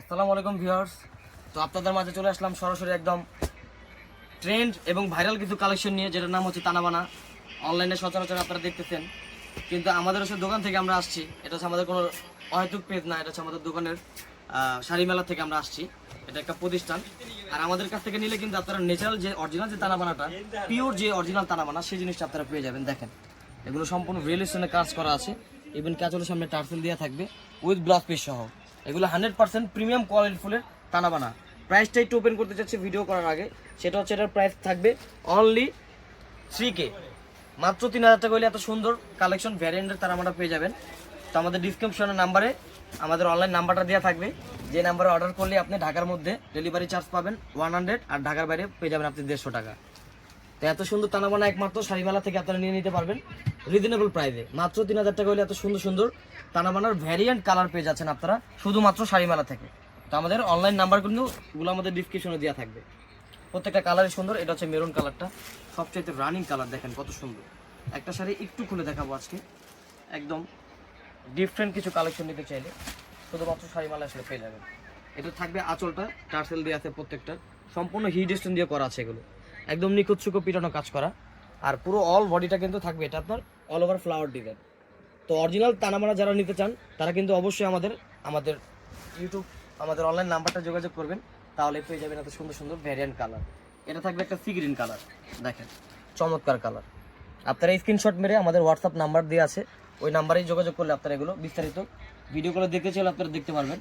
আসসালামু আলাইকুম ভিউয়ার্স। তো আপনাদের মাঝে চলে আসলাম সরাসরি একদম ট্রেন্ড এবং ভাইরাল কিছু কালেকশন নিয়ে, যেটার নাম হচ্ছে তানাবানা। অনলাইনে সচরাচর আপনারা দেখতেছেন। কিন্তু আমাদের হচ্ছে দোকান থেকে আমরা আসছি। এটা হচ্ছে আমাদের কোনো অহেতুক পেজ না, এটা হচ্ছে আমাদের দোকানের শাড়ি মেলা থেকে আমরা আসছি। এটা একটা প্রতিষ্ঠান। আর আমাদের কাছ থেকে নিলে কিন্তু আপনারা ন্যাচারাল যে অরিজিনাল যে তানাবানাটা পিওর যে অরিজিনাল তানাবানা, সেই জিনিসটা আপনারা পেয়ে যাবেন। দেখেন, এগুলো সম্পূর্ণ রিয়েলিস্টনে কাজ করা আছে। ইভেন কাঁচলের সামনে টার্সেল দেওয়া থাকবে উইথ ব্লাউজ পিস সহ। এগুলো হান্ড্রেড পার্সেন্ট প্রিমিয়াম কোয়ালিটি ফুলের তানাবানা। প্রাইসটা একটু ওপেন করতে চাচ্ছি ভিডিও করার আগে। সেটা হচ্ছে এটার প্রাইস থাকবে অনলি থ্রি কে মাত্র তিন হাজার টাকা হলে এত সুন্দর কালেকশন ভ্যারিয়েন্টের তারা পেয়ে যাবেন। তো আমাদের ডিসক্রিপশনের নাম্বারে আমাদের অনলাইন নাম্বারটা দেওয়া থাকবে। যে নাম্বারে অর্ডার করলে আপনি ঢাকার মধ্যে ডেলিভারি চার্জ পাবেন ওয়ান হান্ড্রেড আর ঢাকার বাইরে পেয়ে যাবেন আপনি দেড়শো টাকা। তো এত সুন্দর তানাবানা একমাত্র শাড়িমেলা থেকে আপনারা নিয়ে নিতে পারবেন। রিজনেবল প্রাইসে মাত্র তিন হাজার টাকা হলে এত সুন্দর সুন্দর তানাবানার ভ্যারিয়েন্ট কালার পেয়ে যাচ্ছেন আপনারা, শুধুমাত্র শাড়িমেলা থেকে। তো আমাদের অনলাইন নাম্বার কিন্তু গুলো আমাদের ডিসক্রিপশনে দেওয়া থাকবে। প্রত্যেকটা কালারই সুন্দর, এটা হচ্ছে মেরুন কালারটা সবচাইতে রানিং কালার দেখেন কত সুন্দর। একটা শাড়ি একটু খুলে দেখাবো আজকে। একদম ডিফারেন্ট কিছু কালেকশন নিতে চাইলে, শুধুমাত্র শাড়িমালা আসলে পেয়ে যাবেন। এটা থাকবে আঁচলটা, টার্সেল দিয়ে আছে প্রত্যেকটা সম্পূর্ণ হিট দিয়ে করা আছে এগুলো। একদম নিখুঁত সুখো পিটানো কাজ করা। আর পুরো অল বডিটা কিন্তু থাকবে, এটা আপনার অল ওভার ফ্লাওয়ার ডিজাইন তো অরিজিনাল তানামারা যারা নিতে চান, তারা কিন্তু অবশ্যই আমাদের আমাদের ইউটিউব আমাদের অনলাইন নাম্বারটা যোগাযোগ করবেন। তাহলে পেয়ে যাবেন এত সুন্দর সুন্দর ভ্যারিয়েন্ট কালার এটা থাকবে একটা সি গ্রিন কালার দেখেন, চমৎকার কালার আপনারা স্ক্রিনশট মেরে আমাদের হোয়াটসঅ্যাপ নাম্বার দিয়ে আছে, ওই নাম্বারেই যোগাযোগ করলে আপনারা এগুলো বিস্তারিত ভিডিও করে দেখতে চাইলে আপনারা দেখতে পারবেন।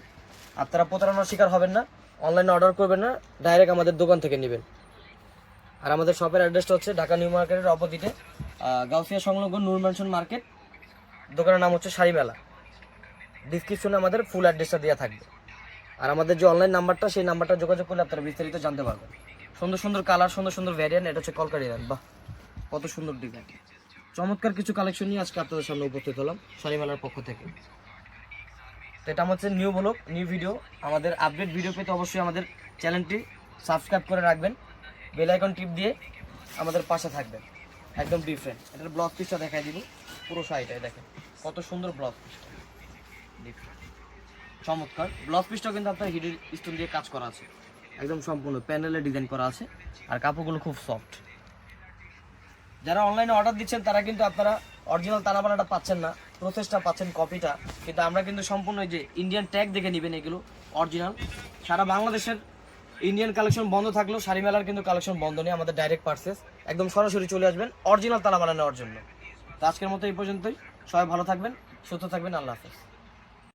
আপনারা প্রতারণার শিকার হবেন না অনলাইনে অর্ডার করবেন না ডাইরেক্ট আমাদের দোকান থেকে নেবেন। আর আমাদের শপের অ্যাড্রেসটা হচ্ছে ঢাকা নিউ মার্কেটের অপোজিটে গাউসিয়া সংলগ্ন নূর ম্যানশন মার্কেট। দোকানের নাম হচ্ছে শাড়ি মেলা। ডিসক্রিপশনে আমাদের ফুল অ্যাড্রেসটা দেওয়া থাকবে। আর আমাদের যে অনলাইন নাম্বারটা সেই নাম্বারটা যোগাযোগ করলে আপনারা বিস্তারিত জানতে পারবেন। সুন্দর সুন্দর কালার সুন্দর সুন্দর ভ্যারিয়েন্ট এটা হচ্ছে কলকা ডিজাইন বাহ, কত সুন্দর ডিজাইন চমৎকার কিছু কালেকশন নিয়ে আজকে আপনাদের সামনে উপস্থিত হলাম শাড়ি মেলার পক্ষ থেকে। তো এটা হচ্ছে নিউ ব্লগ নিউ ভিডিও আমাদের আপডেট ভিডিও পেতে অবশ্যই আমাদের চ্যানেলটি সাবস্ক্রাইব করে রাখবেন। বেল আইকন টিপ দিয়ে আমাদের পাশে থাকবেন। একদম ডিফারেন্ট এটার ব্লক পিসটা দেখাই দিব পুরো শাড়িটাই দেখেন। কত সুন্দর ব্লক পিসটা ডিফারেন্ট চমৎকার। ব্লাউজ পিসটাও কিন্তু আপনার হিডের স্টোন দিয়ে কাজ করা আছে। একদম সম্পূর্ণ প্যানেলে ডিজাইন করা আছে। আর কাপড়গুলো খুব সফট যারা অনলাইনে অর্ডার দিচ্ছেন, তারা কিন্তু আপনারা অরিজিনাল তানাবানাটা পাচ্ছেন না প্রসেসটা পাচ্ছেন কপিটা কিন্তু আমরা কিন্তু সম্পূর্ণ যে ইন্ডিয়ান ট্যাগ দেখে নেবেন এগুলো অরিজিনাল সারা বাংলাদেশের ইন্ডিয়ান কালেকশন বন্ধ থাকলেও শাড়ি মেলার কিন্তু কালেকশন বন্ধ নেই, আমাদের ডাইরেক্ট পার্সেস একদম সরাসরি চলে আসবেন অরিজিনাল তালা মালা নেওয়ার জন্য। তো আজকের মতো এই পর্যন্তই। সবাই ভালো থাকবেন, সুস্থ থাকবেন, আল্লাহ হাফেজ।